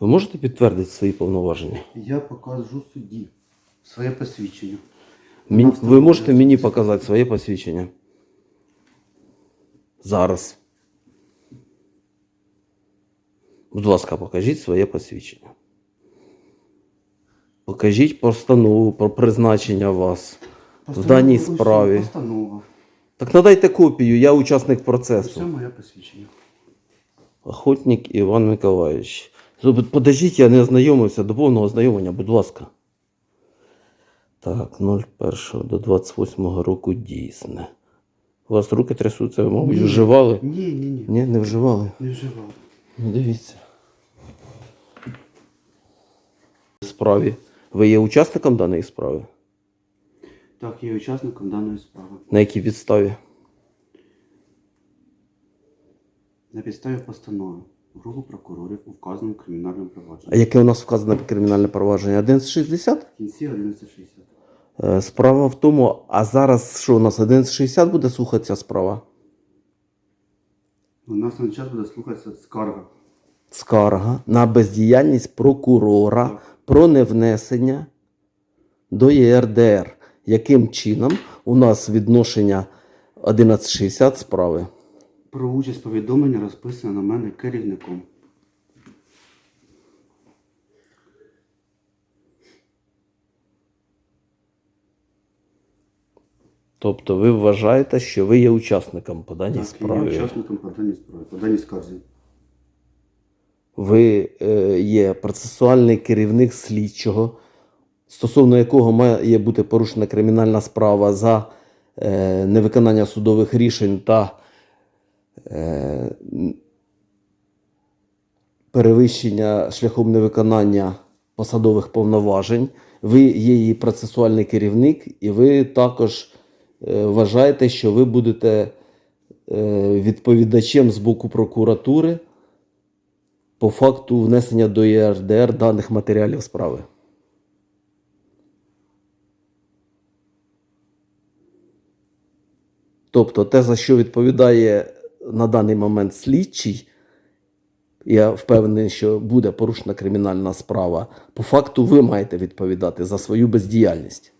Ви можете підтвердити свої повноваження? Я покажу судді своє посвідчення. Мін- Ви можете мені показати своє посвідчення? Зараз. Будь ласка, покажіть своє посвідчення. Покажіть постанову про призначення вас в даній ось справі. Постанова. Так надайте копію, я учасник Це процесу. моє посвідчення. Охотник Іван Миколаївич. Подождіть, я не ознайомився до повного ознайомлення, будь ласка. Так, 01 до 28 року дійсне. У вас руки трясуться, ви, мабуть, вживали? Ні, ні, ні. Ні, не вживали. Не вживав. Ну, дивіться. Справі. Ви є учасником даної справи? Так, я є учасником даної справи. На якій підставі? На підставі постанови групи прокурорів у вказаному кримінальному А яке у нас вказане кримінальне провадження? 1160? В кінці 1160. Е, Справа в тому, а зараз що у нас 1160 буде слухатися справа? У нас на час буде слухатися скарга. Скарга на бездіяльність прокурора про невнесення до ЄРДР. Яким чином у нас відношення 1160 справи? Про участь повідомлення розписано на мене керівником. Тобто ви вважаєте, що ви є учасником по даній Так, я є учасником по даній справі, по даній скарзі. Ви е, є процесуальний керівник слідчого, стосовно якого має бути порушена кримінальна справа за е, невиконання судових рішень та перевищення шляхом невиконання посадових повноважень. Ви є її процесуальний керівник, і ви також е, вважаєте, що ви будете е, відповідачем з боку прокуратури по факту внесення до ЄРДР даних матеріалів справи. Тобто те, за що відповідає на даний момент слідчий, я впевнений, що буде порушена кримінальна справа. По факту ви маєте відповідати за свою бездіяльність.